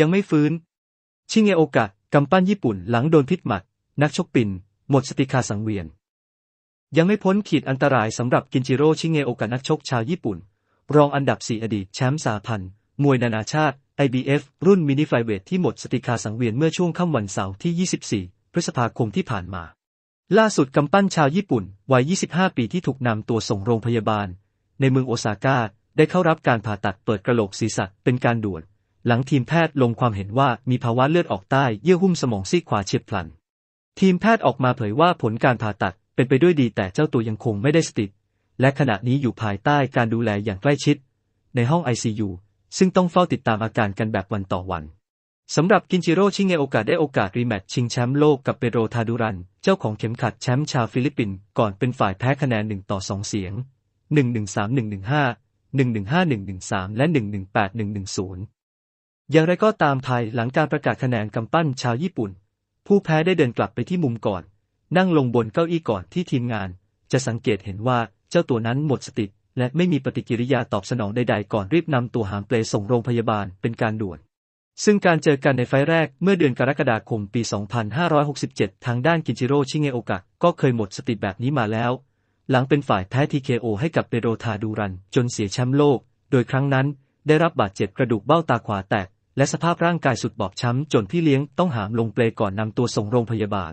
ยังไม่ฟื้น ชิเงโอกะกำปั้นญี่ปุ่นหลังโดนพิษหมัด นักชกปิน หมดสติคาสังเวียน ยังไม่พ้นขีดอันตรายสำหรับกินจิโร่ชิเงโอกะนักชกชาวญี่ปุ่น รองอันดับ4อดีตแชมป์สาพันธ์มวยนานาชาติ IBF รุ่นมินิไฟเวทที่หมดสติคาสังเวียนเมื่อช่วงค่ำวันเสาร์ที่ 24 พฤษภาคมที่ผ่านมา ล่าสุดกำปั้นชาวญี่ปุ่นวัย 25 ปีที่ถูกนำตัวส่งโรงพยาบาล ในเมืองโอซาก้าได้เข้ารับการผ่าตัดเปิดกระโหลกศีรษะเป็นการด่วน หลังทีมแพทย์ลงความเห็นว่ามีภาวะเลือดออกใต้เยื่อหุ้มสมองซีกขวาเฉียบพลัน ทีมแพทย์ออกมาเผยว่าผลการผ่าตัดเป็นไปด้วยดีแต่เจ้าตัวยังคงไม่ได้สติ และขณะนี้อยู่ภายใต้การดูแลอย่างใกล้ชิด ในห้อง ICU ซึ่งต้องเฝ้าติดตามอาการกันแบบวันต่อวันสำหรับกินจิโร่ชิเงโอกาสได้โอกาสรีแมตช์ชิงแชมป์โลกกับเปโรทาดูรัน เจ้าของเข็มขัดแชมป์ชาวฟิลิปปินส์ก่อนเป็นฝ่ายแพ้คะแนน1ต่อ2เสียง 113 115 115 113 และ 118 110 อย่างไรก็ตามภายหลังการประกาศคะแนนกำปั้นชาวญี่ปุ่น ผู้แพ้ได้เดินกลับไปที่มุมก่อน นั่งลงบนเก้าอี้ก่อนที่ทีมงาน จะสังเกตเห็นว่าเจ้าตัวนั้นหมดสติและไม่มีปฏิกิริยาตอบสนองใดๆก่อนรีบนำตัวหามเปลส่งโรงพยาบาลเป็นการด่วน ซึ่งการเจอกันในไฟแรกเมื่อเดือนกรกฎาคมปี 2567 ทางด้านกินจิโร่ชิเงโอกะก็เคยหมดสติแบบนี้มาแล้ว หลังเป็นฝ่ายแพ้ TKO ให้กับเปโรทาดูรันจนเสียแชมป์โลก โดยครั้งนั้นได้รับบาดเจ็บกระดูกเบ้าตาขวาแตก และสภาพร่างกายสุดบอบช้ำจนพี่เลี้ยงต้องหามลงเปลก่อนนำตัวส่งโรงพยาบาล